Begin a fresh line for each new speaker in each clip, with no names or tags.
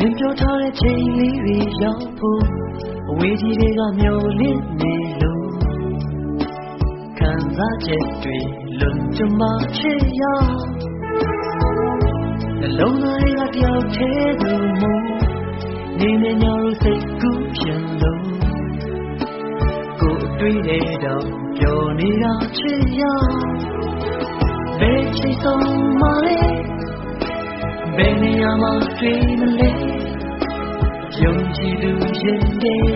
တဲ့ချိန်လေးတွေရောက်ဖို့အဝေးကြီးတွေကမျောလင့်နေလို့ခံစားချက်တွေလွန်ကျမချစ်ရနှလုံးသားတွေကတယောက်တည်းသူမို့နေနေညောင်စိတ်ကူးပြန်လို့ကိုယ်တွေ့တဲ့တော့ပျော်နေတာချစ်ရဘယ်ချိန်ဆုံးမလဲဘယ်နေရာမှာတွေ့မလဲ ယုံကြည်သူရင်တဲ့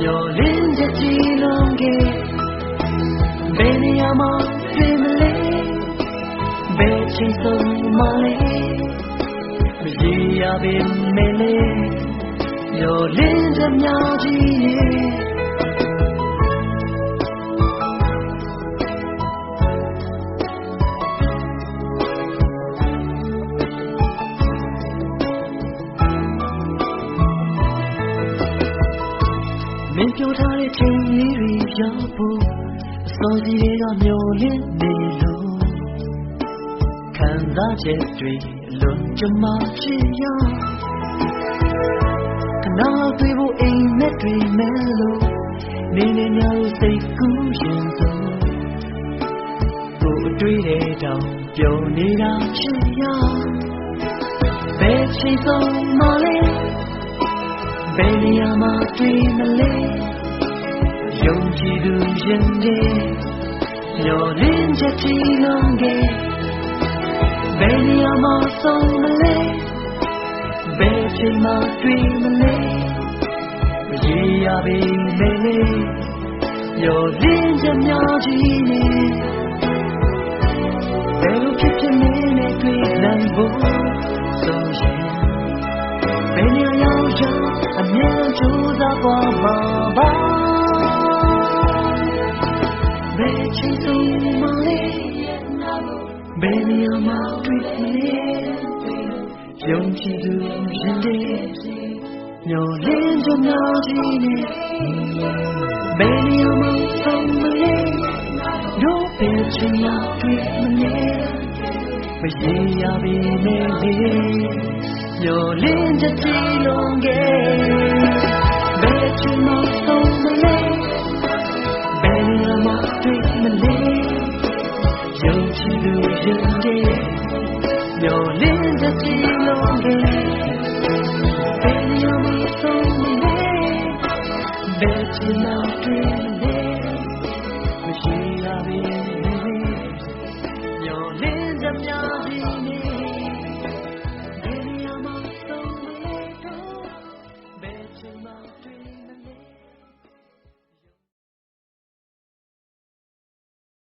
မျောလင်းချက်ကြီးလုံးကဘယ်နေရာမှာတွေ့မလဲဘယ်ချိန်ဆုံးမလဲမရေရပေမဲ့လေမျောလင်းချက်များကြီးရဲ့ ပြောထားတဲ့ချိန်လေးတွေရောက်ဖို့အစောကြီးတွေကမျောလင့်နေလို့ခံစားချက်တွေအလွန်ကြမချစ်ရခဏတွေ့ဖို့အိမ်မက်တွေမဲလို့နေနေညာလို့စိတ်ကူးရင်ဆိုကိုယ်အတွေ့တဲ့တောင်ပျော်နေတာချစ်ရဘယ်ချိန်ဆုံးမလဲဘယ်နေရာမှာတွေ့မလဲယုံ ကြည်သူရင်တဲ့မျောလင်းချက်ကြီးလုံးကဘယ်နေရာမှာဆုံးမလဲဘယ်ချိန်မှာတွေ့မလဲမရေရပေမဲ့လေမျောလင်းချက်များကြီးနဲ့ဘယ်လိုဖြစ်ဖြစ်နေနဲ့တွေ့နိုင်ဖို့ ချိန်ဆုံးမလဲဘယ်နေရာမှာတွေ့မလဲယုံကြည်သူရင်တဲ့မျောလင်းကြများကြီးနဲ့ဘယ်နေရာမှာဆုံးမလဲတို့ဘယ်ချိန်မှာတွေ့မလဲမရေရပေမဲ့လေမျောလင်းချက်ကြီးလုံးက မျောလင်းတစ်စီလုံးကဘယ်လိုမှဆုံးမလဲဘယ်ချင်တော့တွေ့လဲမရှိရပါဘူးမျောလင်းတစ်မျော